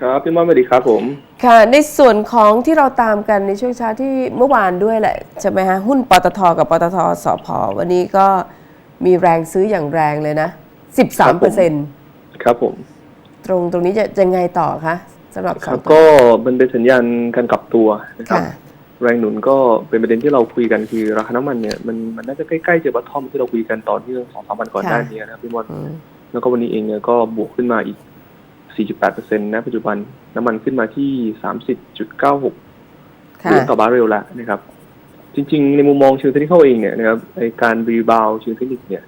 ครับพี่ม่อนสวัสดีครับผม ค่ะ ในส่วนของที่เราตามกันในช่วงเช้าที่เมื่อวานด้วยแหละใช่ไหมฮะหุ้นปตทกับปตทสพวันนี้ก็มีแรงซื้ออย่างแรงเลยนะ 13เปอร์เซ็นต์ครับผม ตรงตรงนี้จะจะไงต่อคะสำหรับคสรัอบงก็มันเป็นสัญญาณการกลับตัวนะครับค่ะแรงหนุนก็เป็นประเด็นที่เราคุยกันคือราคาน้ำมันเนี่ยมันมันน่าจะใกล้ๆเจอบัตทอมที่เราคุยกันตอนที่สองสามวันก่อนหน้านี้นะครับพี่ม่อนอืมแล้วก็วันนี้เองเนี่ยก็บวกขึ้นมาอีก 4.8%นะปัจจุบัน น้ำมันขึ้นมาที่ 30.96เหค่ะรียญต่อบาร์เรลแล้วนะครับ จริง ๆ ในมุมมองเชิงเทคนิคเองเนี่ยนะครับไอการรีบาวเชิงเทคนิคเนี่ย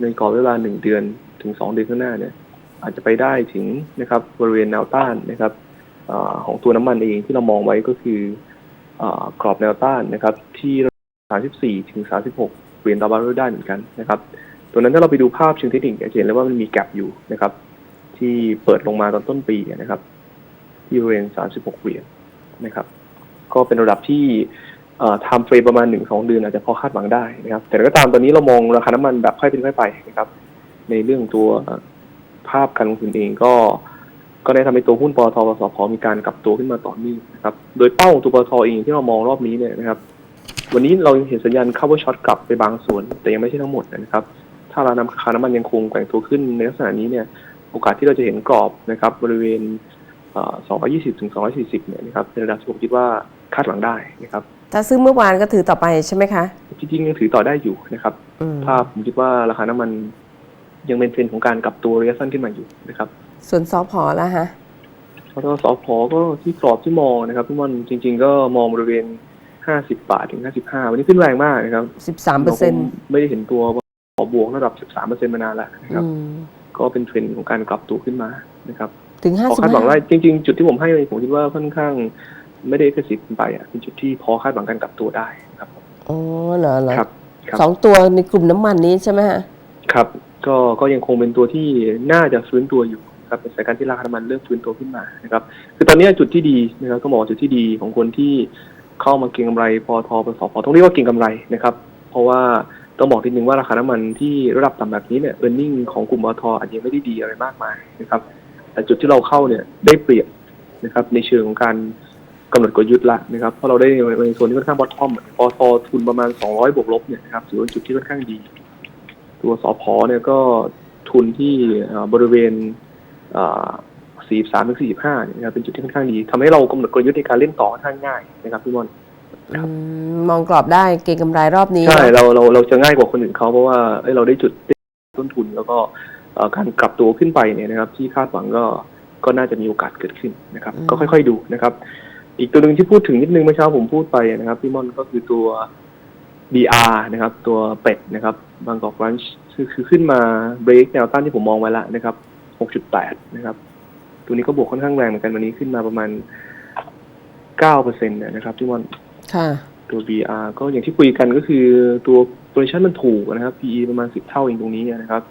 ในกรอบเวลาหนึ่งเดือนถึงสองเดือนข้างหน้าเนี่ย อาจจะไปได้ถึงนะครับบริเวณแนวต้านนะครับอาของตัวน้ำมันเองที่เรามองไว้ก็คืออากรอบแนวต้านนะครับ ที่ 34 ถึง 36เหรียญต่อบาร์เรลได้เหมือนกันนะครับ ตัวนั้นถ้าเราไปดูภาพเชิงเทคนิคจะเห็นเลยว่ามันมีแกลบอยู่นะครับ ที่เปิดลงมาตอนต้นปีนะครับที่บริเวณ36เหรียญนะครับ ก็เป็นระดับที่ไทม์เฟรมประมาณหนึ่งสองเดือนอาจจะพอคาดหวังได้นะครับ แต่ก็ตามตอนนี้เรามองราคาน้ำมันแบบค่อยเป็นค่อยไปนะครับ ในเรื่องตัวภาพการลงทุนเองก็ก็ได้ทำให้ตัวหุ้นปตทปสพมีการกลับตัวขึ้นมาต่อเนื่องนะครับ โดยเป้าของตัวปตทเองที่เรามองรอบนี้เนี่ยนะครับ วันนี้เราเห็นสัญญาณ cover short กลับไปบางส่วน แต่ยังไม่ใช่ทั้งหมดนะครับ ถ้าเรานำราคาน้ำมันยังคงแกว่งตัวขึ้นในลักษณะนี้เนี่ย อกาสที่เราจะเห็นกรอบนะครับบริเวณเอ่อ220ถึง240เนี่ยนะครับเป็นระดับที่ผมคิดว่าคาดหวังได้นะครับถ้าซื้อเมื่อวานก็ถือต่อไปใช่ไหมคะจริงๆยังถือต่อได้อยู่นะครับอืมถ้าผมคิดว่าราคาน้ำมันยังเป็นเทรนด์ของการกลับตัวระยะสั้นขึ้นมาอยู่นะครับ ส่วนสพแล้วฮะแล้วก็สอพอก็ที่กรอบที่มองนะครับพี่มอนจริง ๆ ก็มองบริเวณ 50 บาทถึง 55 วันนี้ขึ้นแรงมากนะครับ 13เปอร์เซ็นต์ผมไม่ได้เห็นตัวขอบวกระดับ 13เปอร์เซ็นต์มานานแล้วนะครับ ก็เป็นเทรนด์ของการกลับตัวขึ้นมานะครับถึงพอคาดหวัง55ได้จริง ๆ จุดที่ผมให้ผมคิดว่าค่อนข้างไม่ได้กระสิบไปอะเป็นจุดที่พอคาดหวังการกลับตัวได้นะครับผมอ๋อเหรอเหรอครับครับสองตัวในกลุ่มน้ำมันนี้ใช่ไหมฮะครับ ก็ก็ยังคงเป็นตัวที่น่าจะฟื้นตัวอยู่นะครับเป็นสายการที่ราคาน้ำมันเริ่มฟื้นตัวขึ้นมานะครับคือตอนนี้จุดที่ดีนะครับก็มองว่าจุดที่ดีของคนที่เข้ามาเก็งกำไรปอทปสพต้องเรียกว่าเก็งกำไรนะครับ เพราะว่า ต้องบอกทีนึงว่าราคาน้ำมันที่ระดับต่ำแบบนี้เนี่ยเออร์เน็งของกลุ่มอทอาจจะไม่ได้ดีอะไรมากมายนะครับ แต่จุดที่เราเข้าเนี่ยได้เปรียบนะครับ ในเชิงของการกำหนดกลยุทธ์ละนะครับเพราะเราได้ในโซนที่ค่อนข้างบอททอมปอททุนประมาณ 200 บวกลบเนี่ยนะครับถือว่าจุดที่ค่อนข้างดี ตัวสอพอเนี่ยก็ทุนที่บริเวณสี่สามถึงสี่ห้าเนี่ยนะครับเป็นจุดที่ค่อนข้างดีทำให้เรากำหนดกลยุทธ์ในการเล่นต่อค่อนข้างง่ายนะครับพี่มอน ครับอืมมองกรอบได้เก็งกำไรรอบนี้ ใช่เราเราเราจะง่ายกว่าคนอื่นเขาเพราะว่าเอ้ยเราได้จุดต้นทุนแล้วก็เอ่อการกลับตัวขึ้นไปเนี่ยนะครับ ที่คาดหวังก็ก็น่าจะมีโอกาสเกิดขึ้นนะครับ ก็ค่อย ๆ ดูนะครับ อีกตัวหนึ่งที่พูดถึงนิดนึงเมื่อเช้าผมพูดไปนะครับพี่มอนก็คือตัว BR นะครับ ตัวเป็ดนะครับบางกอกรันช์คือคือขึ้นมาเบรกแนวต้านที่ผมมองไว้แล้วนะครับ 6.8 นะครับ ตัวนี้ก็บวกค่อนข้างแรงเหมือนกันวันนี้ขึ้นมาประมาณ 9%นะครับพี่มอน ค่ะ ตัว BR ก็อย่างที่คุยกันก็คือตัว valuation มันถูกนะครับ PE ประมาณ10เท่าเองตรงนี้นะครับ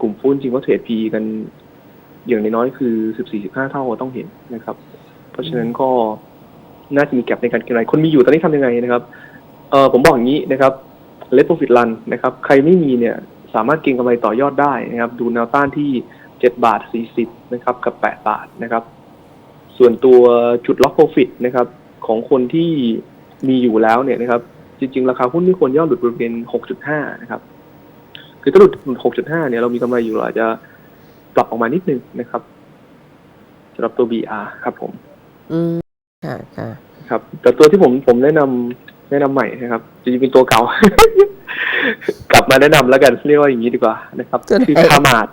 กลุ่มฟุ้นจริงก็เทรด PE กันอย่างน้อยๆคือ14-15เท่าต้องเห็นนะครับ เพราะฉะนั้นก็น่าจะมีแก็บในการเก็งกำไรคนมีอยู่ตอนนี้ทำยังไงนะครับเออผมบอกอย่างนี้นะครับ let profit run นะครับ ใครไม่มีเนี่ยสามารถเก็งกำไรต่อยอดได้นะครับ ดูแนวต้านที่7บาท40นะครับ กับ8บาทนะครับ ส่วนตัวจุดล็อก profit นะครับ ของคนที่มีอยู่แล้วเนี่ยนะครับ จริง ๆ ราคาหุ้นที่ควรย่อหลุดบริเวณ 6.5 นะครับ คือถ้าหลุด 6.5 เนี่ยเรามีกำไรอยู่เราอาจจะปรับออกมานิดนึงนะครับสำหรับตัว BR ครับผม อืม ค่ะค่ะครับ แต่ตัวที่ผมผมแนะนำแนะนำใหม่นะครับจริงๆเป็นตัวเก่า กลับมาแนะนำแล้วกันเรียกว่าอย่างนี้ดีกว่านะครับตัวไหนคือคามาด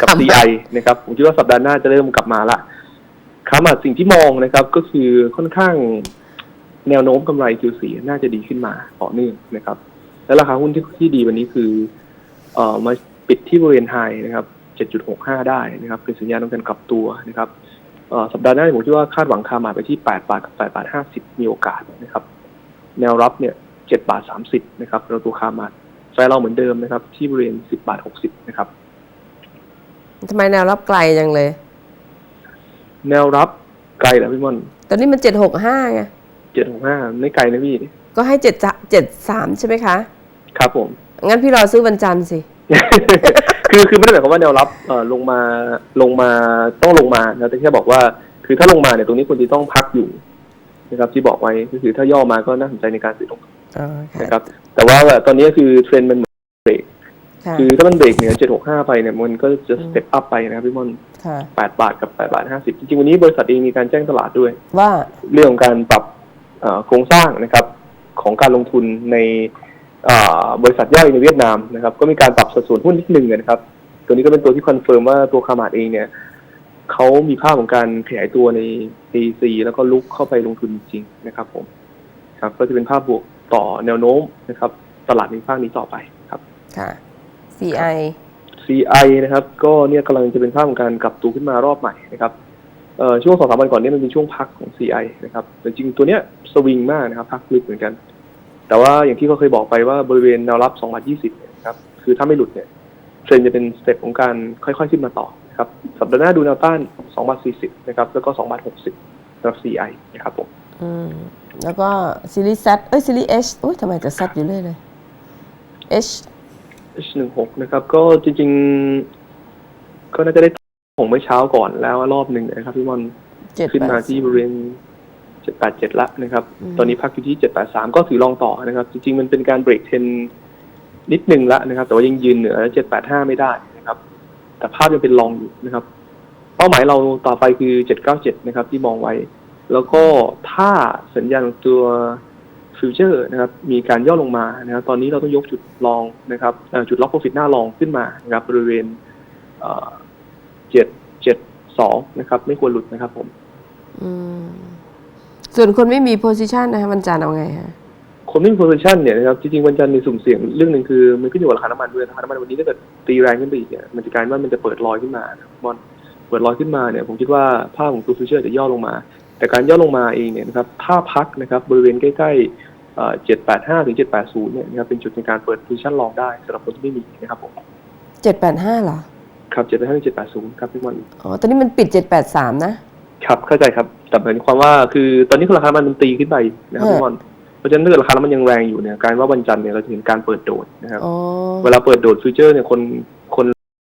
กับคามาด CI นะครับ ผมคิดว่าสัปดาห์หน้าจะเริ่มกลับมาละ คามาดสิ่งที่มองนะครับก็คือค่อนข้างแนวโน้มกำไร Q4 น่าจะดีขึ้นมาต่อเนื่องนะครับ และราคาหุ้นที่ที่ดีวันนี้คือเอ่อมาปิดที่บริเวณไฮนะครับ 7.65 ได้นะครับ เป็นสัญญาณของการกลับตัวนะครับเอ่อสัปดาห์หน้าผมคิดว่าคาดหวังคามาไปที่ 8 บาทกับ8บาท 50 มีโอกาสนะครับ แนวรับเนี่ย 7 บาท 30 นะครับ เราตัวคามาไฟเราเหมือนเดิมนะครับ ที่บริเวณ 10 บาท 60 นะครับทำไมแนวรับไกลจังเลย แนวรับไกลแล้วพี่มอนตอนนี้มัน765ไง765ไม่ไกลนะพี่ ก็ให้7 73ใช่ไหมคะ ครับผม งั้นพี่รอซื้อวันจันทร์สิ คือคือไม่ได้หมายความว่าแนวรับเอ่อลงมาลงมาต้องลงมานะแต่แค่บอกว่า คือถ้าลงมาเนี่ยตรงนี้ควรจะต้องพักอยู่นะครับที่บอกไว้ก็คือถ้าย่อมาก็น่าสนใจในการซื้อลงทุนอ๋อค่ะนะครับ แต่ว่าตอนนี้คือเทรนด์มันเหมือนเบรกค่ะคือถ้ามันเบรกเหนือ765 ไปเนี่ยมันก็จะสเต็ปอัพไปนะครับพี่มอนค่ะ 8 บาทกับ 8 บาท 50 จริงๆ วันนี้บริษัทเองมีการแจ้งตลาดด้วย ว่าเรื่องของการปรับเอ่อโครงสร้างนะครับของการลงทุนในเอ่อบริษัทย่อยในเวียดนามนะครับ ก็มีการปรับสัดส่วนหุ้นนิดนึงนะครับ ตัวนี้ก็เป็นตัวที่คอนเฟิร์มว่าตัวคามาดเองเนี่ยเขามีภาพของการขยายตัวใน AC แล้วก็ลุกเข้าไปลงทุนจริงๆนะครับผมครับ ก็จะเป็นภาพบวกต่อแนวโน้มนะครับ ตลาดในภาคนี้ต่อไปครับ ค่ะ CI CI นะครับ ก็เนี่ยกำลังจะเป็นภาพของการกลับตัวขึ้นมารอบใหม่นะครับช่วงสองสามวันก่อนเนี้มันเป็นช่วงพักของ CI นะครับแต่จริงตัวเนี้ยสวิงมากนะครับ พักลึกเหมือนกัน แต่ว่าอย่างที่เขาเคยบอกไปว่าบริเวณแนวรับ2บาท20เนี่ยนะครับคือถ้าไม่หลุดเนี่ยเทรนจะเป็นสเต็ปของการค่อยๆขึ้นมาต่อนะครับสัปดาห์หน้าดูแนวต้าน2บาท40นะครับ แล้วก็2บาท60สำหรับ CI นะครับผมอืมแล้วก็ซีรีส์ Z เอ้ยซีรีส์ H โอ้ยทำไมจะ Z อยู่เรื่อยเลย H H16 นะครับ ก็จริง ๆ ก็น่าจะได้ของเมื่อเช้าก่อนแล้วรอบหนึ่งนะครับพี่มอน7ขึ้นมาที่บริเวณ787ละนะครับอืมตอนนี้พักอยู่ที่783ก็ถือลองต่อนะครับ จริง ๆ มันเป็นการเบรกเทนนิดนึงละนะครับ แต่ว่ายังยืนเหนือ785ไม่ได้นะครับ แต่ภาพยังเป็นลองอยู่นะครับ เป้าหมายเราต่อไปคือ797นะครับ ที่มองไว้ แล้วก็ถ้าสัญญาณของตัว ฟิวเจอร์นะครับมีการย่อลงมานะครับตอนนี้เราต้องยกจุดลองนะครับเอ่อจุดล็อกโปรฟิตหน้าลองขึ้นมานะครับบริเวณเอ่อ772นะครับ ไม่ควรหลุดนะครับผมอืมส่วนคนไม่มี position นะคะวันจันทร์เอาไงฮะคนไม่มี position เนี่ยนะครับจริงๆวันจันทร์มีสุ่มเสี่ยงเรื่องหนึ่งคือมันขึ้นอยู่กับราคาน้ำมันด้วยราคาน้ำมันวันนี้ถ้าเกิดตีแรงขึ้นไปอีกเนี่ยมันจะกลายเป็นว่ามันจะเปิดรอยขึ้นมานะครับบอลเปิดรอยขึ้นมาเนี่ยผมคิดว่าภาพของตัวฟิวเจอร์จะย่อลงมา แต่การย่อลงมาเองเนี่ยนะครับถ้าพักนะครับบริเวณใกล้ๆ เจ็ดแปดห้าถึงเจ็ดแปดศูนย์เนี่ยนะครับเป็นจุดในการเปิด position ลองได้สำหรับคนที่ไม่มีนะครับผม785เหรอ ครับเจ็ดแปดห้าถึงเจ็ดแปดศูนย์ครับพี่บอลอ๋อ ตอนนี้มันปิด 783 นะ ครับเข้าใจครับแต่หมายความว่าคือตอนนี้ราคาน้ำมันมันตีขึ้นไปนะครับพี่บอลเพราะฉะนั้นถ้าเกิดราคาน้ำมันยังแรงอยู่เนี่ยกลารว่าวันจันทร์เนี่ยเราจะเห็นการเปิดโดดนะครับอ๋อเวลาเปิดโดดฟิวเจอร์เนี่ยคน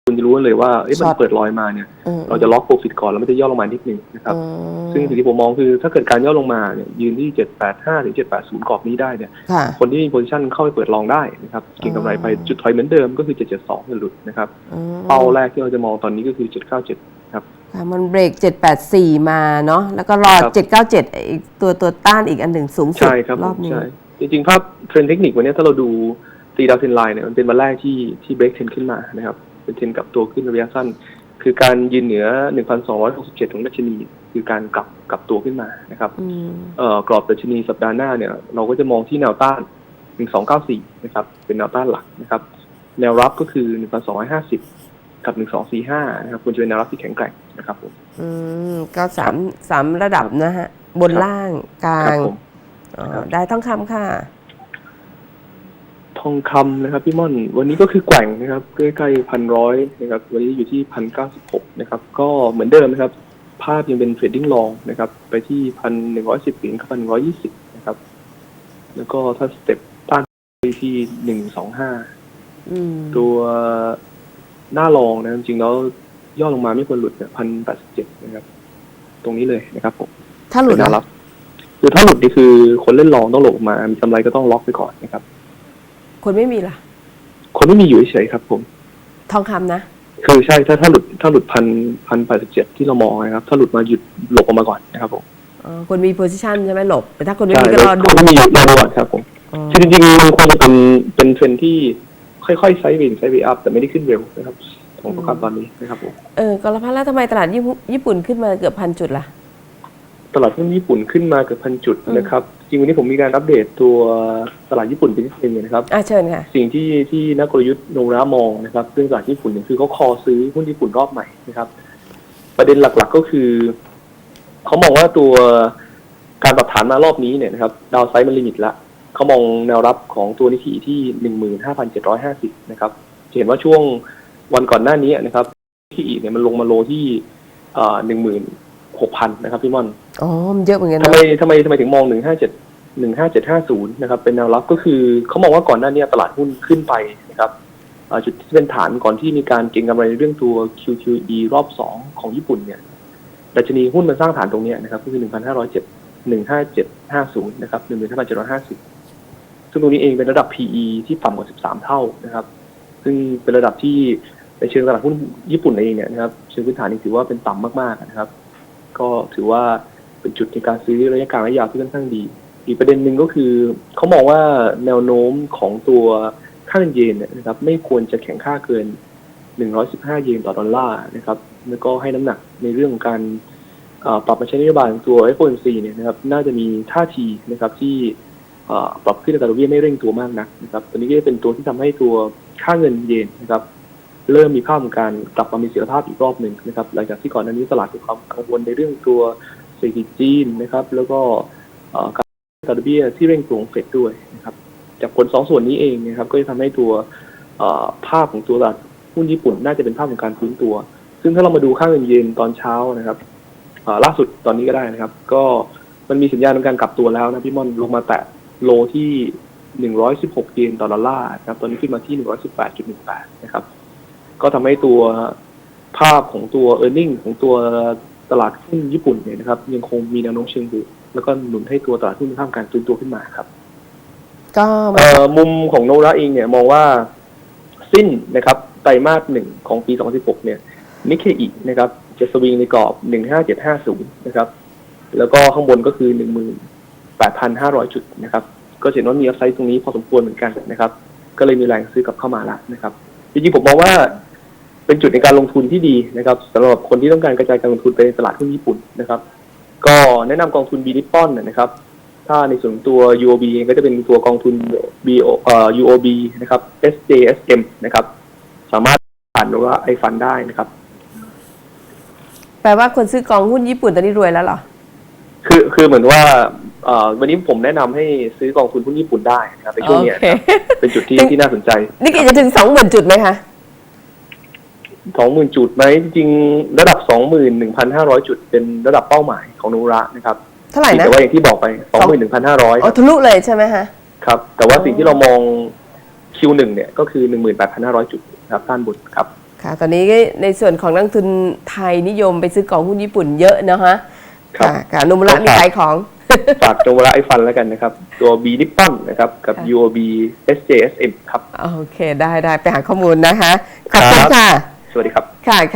คนคุณจะรู้เลยว่าเอ๊ะมันช็อตเปิดลอยมาเนี่ยอืมเราจะล็อกโปรฟิตก่อนแล้วมันจะย่อลงมานิดนึงนะครับอืมซึ่งสิ่งที่ผมมองคือถ้าเกิดการย่อลงมาเนี่ยยืนที่785ถึง780กรอบนี้ได้เนี่ยค่ะคนที่มีโพซิชันเข้าไปเปิดลองได้นะครับเก็งกำไรไปอ๋อจุดถอยเหมือนเดิมก็คือ772จะหลุดนะครับอืมเป้าแรกที่เราจะมองตอนนี้ก็คือ797ครับค่ะมันเบรก 784 มาเนาะแล้วก็รอครับ797อีกตัวตัวต้านอีกอันหนึ่งสูงสุดใช่ครับรอบนี้ใช่จริงๆภาพเทรนด์เทคนิควันนี้ถ้าเราดูตีดาวเทนไลน์เนี่ยมันเป็นวันแรกที่ที่เบรกเทนขึ้นมานะครับ เป็นเทรนกับตัวขึ้นระยะสั้น คือการยืนเหนือ 1,267 ของดัชนี คือการกลับกลับตัวขึ้นมานะครับอืมเอ่อกรอบดัชนีสัปดาห์หน้าเนี่ย เราก็จะมองที่แนวต้าน 1294 นะครับ เป็นแนวต้านหลักนะครับ แนวรับก็คือ 1,250 กับ 1245 นะครับควรจะเป็นแนวรับที่แข็งแกร่งนะครับผมอืมก็สามสามระดับนะฮะ บนครับล่างกลาครับงผมอ๋อครับได้ต้องคำค่ะ ทองคำนะครับพี่ม่อน วันนี้ก็คือแกว่งนะครับใกล้ๆพันร้อยนะครับวันนี้อยู่ที่พันเก้าสิบหกนะครับก็เหมือนเดิมนะครับ ภาพยังเป็นเทรดดิ้งลองนะครับ ไปที่พันหนึ่งร้อยสิบเหรียญกับพันร้อยยี่สิบนะครับ แล้วก็ถ้าสเต็ปต้านไปที่หนึ่งสองห้าอืมตัวหน้าลองนะจริงๆแล้วย่อลงมาไม่ควรหลุดเนี่ยพันแปดสิบเจ็ดนะครับ ตรงนี้เลยนะครับผมถ้าหลุดเป็นแนวนะรับคือถ้าหลุดนี่คือคนเล่นลองต้องหลบออกมา มีกำไรก็ต้องล็อกไปก่อนนะครับ คนไม่มีล่ะ คนไม่มีอยู่เฉยๆครับ ผม ทองคำนะ คือใช่ถ้าถ้าหลุดถ้าหลุดพันพันแปดสิบเจ็ดที่เรามองนะครับ ถ้าหลุดมาหยุดหลบออกมาก่อนนะครับผมอ๋อคนมี position ใช่ไหมหลบแต่ถ้าคนไม่ใช่มีก็รอดู คนไม่มีอยู่รอก่อนครับผมอ๋อ คือจริงๆมันควรจะเป็นเป็นเทรนด์ที่ค่อยๆไซด์เวย์ไซด์เวย์อัพแต่ไม่ได้ขึ้นเร็วนะครับของประกอบตอนนี้นะครับผม เออกรพัฒน์แล้วทำไมตลาดญี่ปุ่นญี่ปุ่นขึ้นมาเกือบพันจุดล่ะ ตลาดหุ้นญี่ปุ่นขึ้นมาเกือบพันจุดอืมนะครับ จริงวันนี้ผมมีการอัปเดตตัวตลาดญี่ปุ่นเป็นนิดนึงนะครับอะเชิญค่ะ สิ่งที่ที่นักกลยุทธ์โนรามองนะครับเรื่องตลาดญี่ปุ่นเนี่ยคือเขาคอซื้อหุ้นญี่ปุ่นรอบใหม่นะครับ ประเด็นหลักๆก็คือเขามองว่าตัวการปรับฐานมารอบนี้เนี่ยนะครับดาวไซด์มันลิมิตละเขามองแนวรับของตัวนิกเกิที่หนึ่งหมื่นห้าพันเจ็ดร้อยห้าสิบนะครับจะเห็นว่าช่วงวันก่อนหน้านี้นะครับที่อีเนี่ยมันลงมาโลที่หนึ่งหมื่น หกพันนะครับพี่ม่อนอ๋อมันเยอะเหมือนกันทำนะไมทำไมทำไมถึงมองหนึ่งห้าเจ็ดหนึ่งห้าเจ็ดห้าศูนย์นะครับเป็นแนวรับก็คือเขามองว่าก่อนหน้านี้ตลาดหุ้นขึ้นไปนะครับอ่าจุดที่เป็นฐานก่อนที่มีการเก็งกำไรในเรื่องตัว QQE รอบสองของญี่ปุ่นเนี่ยดัชนีหุ้นมันสร้างฐานตรงเนี้ยนะครับก็คือ1,507 15750นะครับ15,750ซึ่งตรงนี้เองเป็นระดับ PE ที่ต่ำกว่า13เท่านะครับ ซึ่งเป็นระดับที่ในเชิงตลาดหุ้นญี่ปุ่นเองเนี่ยนะครับเชิงพื้นฐานนี่ถือว่าเป็นต่ำมากๆนะครับ ก็ถือว่าเป็นจุดในการซื้อระยะกลางระยะยาวที่ค่อนข้างดี อีกประเด็นหนึ่งก็คือเขามองว่าแนวโน้มของตัวค่าเงินเยนนะครับไม่ควรจะแข็งค่าเกิน 115 เยนต่อดอลลาร์นะครับแล้วก็ให้น้ำหนักในเรื่องของการปรับมาใช้นโยบายของตัว FOMC เนี่ยนะครับน่าจะมีท่าทีนะครับที่ปรับขึ้นอัตราดอกเบี้ยไม่เร่งตัวมากนักนะครับตัวนี้ก็จะเป็นตัวที่ทำให้ตัวค่าเงินเยนนะครับ เริ่มมีภาพของการกลับมามีเสถียรภาพอีกรอบหนึ่งนะครับ หลังจากที่ก่อนหน้านี้ตลาดมีความกังวลในเรื่องตัวเศรษฐกิจจีนนะครับ แล้วก็การอัตราดอกเบี้ยที่เร่งตัวของเฟดด้วยนะครับ จากผลสองส่วนนี้เองนะครับ ก็จะทำให้ตัวภาพของตัวตลาดหุ้นญี่ปุ่นน่าจะเป็นภาพของการฟื้นตัว ซึ่งถ้าเรามาดูค่าเงินเยนตอนเช้านะครับล่าสุดตอนนี้ก็ได้นะครับ ก็มันมีสัญญาณของการกลับตัวแล้วนะพี่ม่อนลงมาแตะโลที่ 116 เยนต่อดอลลาร์นะครับ ตอนนี้ขึ้นมาที่ 118.18 นะครับ ก็ทำให้ตัวภาพของตัว e a r n i n g ของตัวตลาดหุ้นญี่ปุ่นเนี่ยนะครับ ยังคงมีแนวโน้มเชิงบวกแล้วก็หนุนให้ตัวตลาดหุ้นมีภาพการฟื้นตัวขึ้นมาครับ ก็เอ่อมุมของโนราเองเนี่ยมองว่าสิ้นนะครับไตรมาสหนึ่งของปี 2016 เนี่ยนิเคอีนะครับจะสวิงในกรอบ 15750 นะครับ แล้วก็ข้างบนก็คือ 18,500 จุดนะครับ ก็จะเห็นว่ามีอัพไซด์ตรงนี้พอสมควรเหมือนกันนะครับ ก็เลยมีแรงซื้อกลับเข้ามาแล้วนะครับ จริงๆผมมองว่า เป็นจุดในการลงทุนที่ดีนะครับสำหรับคนที่ต้องการกระจายการลงทุนไปในตลาดหุ้นญี่ปุ่นนะครับ ก็แนะนำกองทุนบีนิปปอนนะครับ ถ้าในส่วนของตัว UOB เองก็จะเป็นตัวกองทุน BO เอ่อ UOB นะครับ SJSM นะครับ สามารถผ่านหรือว่าไอฟันได้นะครับ แปลว่าคนซื้อกองหุ้นญี่ปุ่นตอนนี้รวยแล้วเหรอ คือคือเหมือนว่าเอ่อวันนี้ผมแนะนำให้ซื้อกองทุนหุ้นญี่ปุ่นได้นะครับในช่วงเนี้ยโอเคนะครับเป็นจุดที่ที่น่าสนใจ นี่กี่จะถึงสองหมื่นจุดไหมคะ สองหมื่นจุดไหมจริงๆระดับสองหมื่นหนึ่งพันห้าร้อยจุดเป็นระดับเป้าหมายของนูระนะครับเท่าไหร่นะแต่ว่าอย่างที่บอกไปสองหมื่นหนึ่งพันห้าร้อยอ๋อทะลุเลยใช่ไหมฮะครับ แต่ว่าสิ่งที่เรามอง Q1 เนี่ยก็คือหนึ่งหมื่นแปดพันห้าร้อยจุดนะครับด้านบนครับค่ะ ตอนนี้ในส่วนของนักลงทุนไทยนิยมไปซื้อกองหุ้นญี่ปุ่นเยอะนะฮะครับค่ะค่ะนุมระมีขายของฝากจงเวลาไอฟันแล้วกันนะครับ ตัว B นิปปอนนะครับ กับค่ะ UOB SJSM ครับ โอเค ได้ได้ไปหาข้อมูลนะคะ ขอบคุณครับค่ะ สวัสดีครับ ค่ะค่ะ